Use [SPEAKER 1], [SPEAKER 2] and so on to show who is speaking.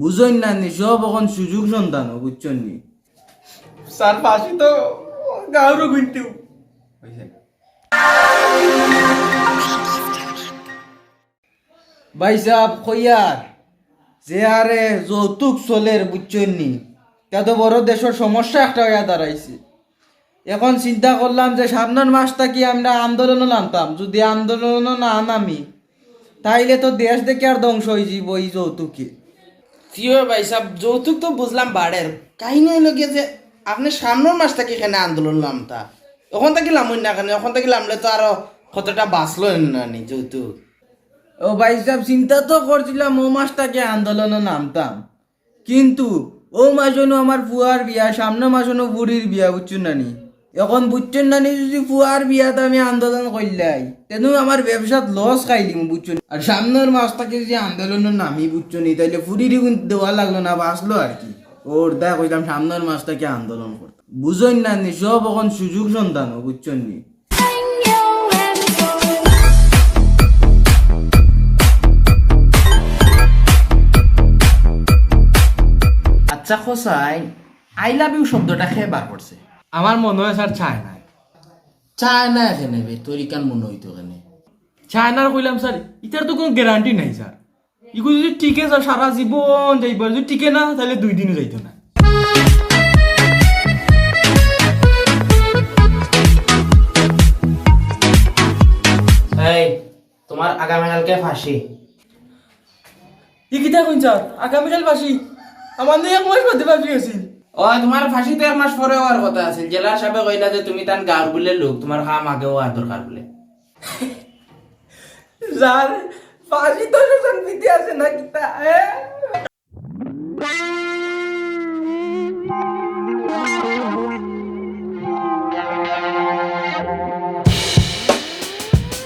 [SPEAKER 1] বুঝইন না নি সব এখন সুযোগ সন্তান বুঝছেন নি?
[SPEAKER 2] স্যার ফাঁসি তো গাঁরও কিন্তু
[SPEAKER 1] ভাই সাহেব কইয়ার যে আরে যৌতুক চলের বুঝছেন নি? তা তো বড় দেশের সমস্যা একটা হইয়া দাঁড়াইছে। এখন চিন্তা করলাম যে সামনের মাসটা কি আমরা আন্দোলনও নামতাম? যদি আন্দোলনও না নামি তাইলে তো দেশ দেখে আর ধ্বংস হয়ে যাব এই যৌতুকে।
[SPEAKER 3] ভাই সাহেব যৌতুক তো বুঝলাম বাড়ের। কাহিনী হইল গিয়ে যে আপনি সামনের মাস থেকে এখানে আন্দোলন নামতা। ওখান থেকে লামুন না কেন? ওখান থেকে লামলে তো আরও কতটা বাঁচলো না নি যৌতুক?
[SPEAKER 1] ও ভাই সাহেব চিন্তা তো করছিলাম ও মাসটাকে আন্দোলনে নামতাম। কিন্তু ও মাসনও আমার ফুয়ার বিয়া সামনে মাসনও বুড়ির বিয়া বুঝছেন নানি এখন বুঝছেন নানি যদি ফুয়ার বিয়াতে আমি আন্দোলন করলাই তেন আমার ব্যবসাত লস খাইলিম বুঝছেন আর সামনের মাসটাকে যদি আন্দোলনের নামি বুঝছেন নি, তাইলে ফুরিরই কিন্তু দেওয়া লাগল না বাঁচলো আর কি। ওর দা কইলাম সামনের মাসটাকে আন্দোলন করতাম বুঝইন না নি সব এখন সুযোগ সন্তান বুঝছেন নি।
[SPEAKER 3] আচ্ছা খোসাই আই লাভ ইউ শব্দটা খেয়ে বার করছে
[SPEAKER 2] আমার মনে হয় স্যার চায় না
[SPEAKER 3] চায় না এখানে বে তরিকান মনে হইতো এখানে
[SPEAKER 2] চায়নার কইলাম স্যার ইটার তো কোনো গ্যারান্টি নাই স্যার। ইগো যদি টিকে স্যার সারা জীবন যাইব যদি টিকে না তাহলে দুই দিনও যাইতো না।
[SPEAKER 3] এই তোমার আগামীকালকে ফাঁসি।
[SPEAKER 2] ই কিতা কইন স্যার আগামীকাল বাসি আমার নিয়ে এক মাস বাদে বাসি আছিল
[SPEAKER 3] ও, তোমার ফাঁসি তো এক মাস পরে হওয়ার কথা আছে। জেলা সাহেবে কইলা যে তুমি তান গাঁর বলে লোক, তোমার কাম আগে হওয়ার দরকার বলে।
[SPEAKER 2] যার ফাঁসি তো শাসন বিধি আছে না কিতা হ্যাঁ